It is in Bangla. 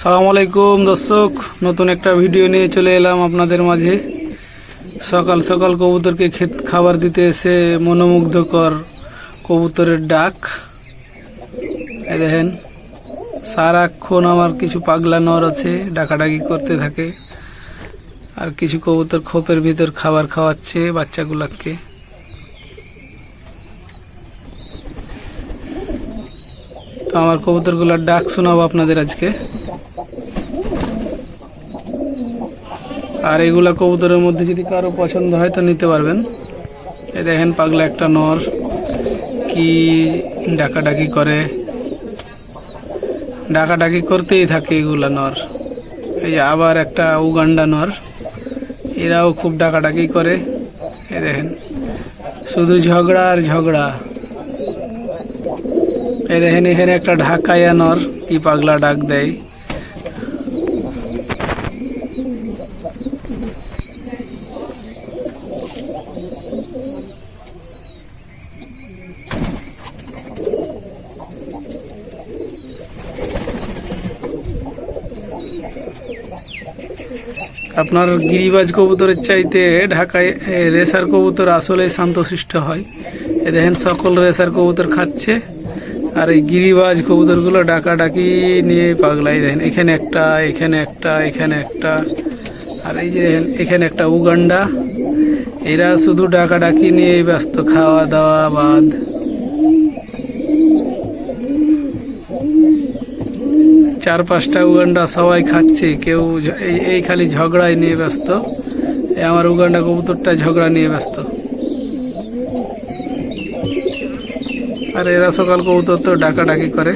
সালাম আলাইকুম, দর্শক। নতুন একটা ভিডিও নিয়ে চলে এলাম আপনাদের মাঝে। সকাল সকাল কবুতরকে খেত খাবার দিতে এসে মনোমুগ্ধকর কবুতরের ডাক। দেখেন, সারাক্ষণ আমার কিছু পাগলা নর আছে, ডাকাডাকি করতে থাকে। আর কিছু কবুতর খোপের ভিতর খাবার খাওয়াচ্ছে বাচ্চাগুলাকে। তো আমার কবুতরগুলোর ডাক শোনাবো আপনাদের আজকে। আর এগুলা কবুতরের মধ্যে যদি কারও পছন্দ হয় তো নিতে পারবেন। এ দেখেন পাগলা একটা নর, কি ডাকাডাকি করে। ডাকাডাকি করতেই থাকে এগুলা নর। এই আবার একটা উগান্ডা নর, এরাও খুব ডাকাডাকি করে। এ দেখেন, শুধু ঝগড়া আর ঝগড়া। এই দেখেন এখানে একটা ঢাকাইয়া নর, কি পাগলা ডাক দেয়। আপনার গিরিবাজ কবুতরের চাইতে ঢাকায় রেসার কবুতর আসলে শান্তশিষ্ট হয়। এ দেখেন, সকল রেসার কবুতর খাচ্ছে, আর এই গিরিবাজ কবুতরগুলো ডাকাডাকি নিয়ে পাগলাই দেখেন, এখানে একটা এখানে একটা এখানে একটা। আর এই যে এখানে একটা উগান্ডা, এরা শুধু ডাকাডাকি নিয়ে ব্যস্ত খাওয়া দাওয়া বাদ। চার পাঁচটা উগান্ডা সবাই খাচ্ছে, কেউ এই খালি ঝগড়ায় নিয়ে ব্যস্ত আমার উগান্ডা কবুতরটা ঝগড়া নিয়ে ব্যস্ত। আর এরা সকাল কবুতর তো ডাকাডাকি করে।